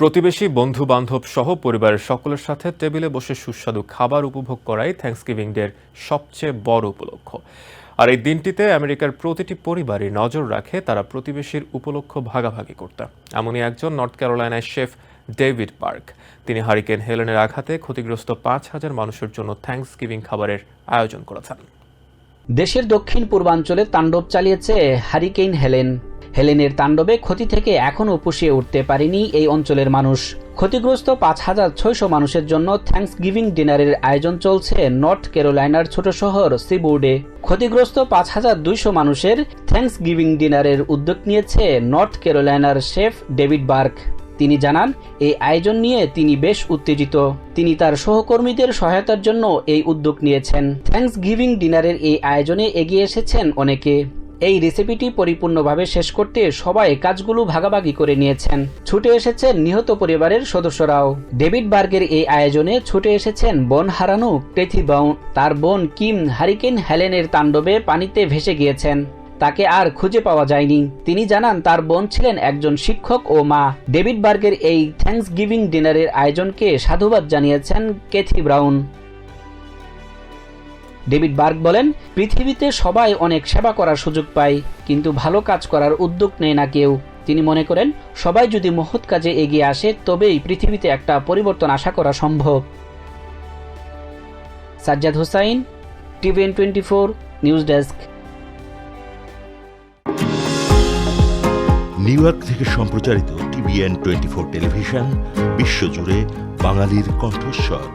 প্রতিবেশী বন্ধু বান্ধব সহ পরিবারের সকলের সাথে টেবিলে বসে সুস্বাদু খাবার উপভোগ করাই থ্যাঙ্কসগিভিং ডের সবচেয়ে বড় উপলক্ষ। আর এই দিনটিতে আমেরিকার প্রতিটি পরিবারই নজর রাখে তারা প্রতিবেশীর উপলক্ষ ভাগাভাগি করতে। এমনই একজন নর্থ ক্যারোলাইনায় শেফ ডেভিড পার্ক। তিনি হারিকেন হেলেনের আঘাতে ক্ষতিগ্রস্ত পাঁচ হাজার মানুষের জন্য থ্যাঙ্কসগিভিং খাবারের আয়োজন করেছেন। দেশের দক্ষিণ পূর্বাঞ্চলে তাণ্ডব চালিয়েছে হারিকেইন হেলেন। হেলেনের তাণ্ডবে ক্ষতি থেকে এখনও পুষিয়ে উঠতে পারেনি এই অঞ্চলের মানুষ। ক্ষতিগ্রস্ত পাঁচ হাজার ছয়শো মানুষের জন্য থ্যাঙ্কস গিভিং ডিনারের আয়োজন চলছে নর্থ ক্যারোলাইনার ছোট শহর সিবোর্ডে ক্ষতিগ্রস্ত পাঁচ হাজার দুইশো মানুষের থ্যাঙ্কস গিভিং ডিনারের উদ্যোগ নিয়েছে নর্থ ক্যারোলাইনার শেফ ডেভিড বার্ক। তিনি জানান, এই আয়োজন নিয়ে তিনি বেশ উত্তেজিত। তিনি তার সহকর্মীদের সহায়তার জন্য এই উদ্যোগ নিয়েছেন। থ্যাঙ্কস গিভিং ডিনারের এই আয়োজনে এগিয়ে এসেছেন অনেকে। এই রেসিপিটি পরিপূর্ণভাবে শেষ করতে সবাই কাজগুলো ভাগাভাগি করে নিয়েছেন। ছুটে এসেছেন নিহত পরিবারের সদস্যরাও। ডেভিড বার্গের এই আয়োজনে ছুটে এসেছেন বন হারানো বাউন তার বোন কিম হারিকেন হেলেনের তাণ্ডবে পানিতে ভেসে গিয়েছেন। তাকে আর খুঁজে পাওয়া যায়নি। তিনি জানান, তার বোন ছিলেন একজন শিক্ষক ও মা। ডেভিড বার্গের এই থ্যাঙ্কস গিভিং ডিনারের আয়োজনকে সাধুবাদ জানিয়েছেন কেথি ব্রাউন। ডেভিড বার্গ বলেন, পৃথিবীতে সবাই অনেক সেবা করার সুযোগ পায়, কিন্তু ভালো কাজ করার উদ্যোগ নেয় না কেউ। তিনি মনে করেন, সবাই যদি মহৎ কাজে এগিয়ে আসে, তবেই পৃথিবীতে একটা পরিবর্তন আশা করা সম্ভব। Sajjad Hossain, TVN twenty four news desk. New York থেকে সম্প্রচারিত টিভিএন টোয়েন্টি ফোর টেলিভিশন, বিশ্বজুড়ে বাঙালির কণ্ঠস্বর।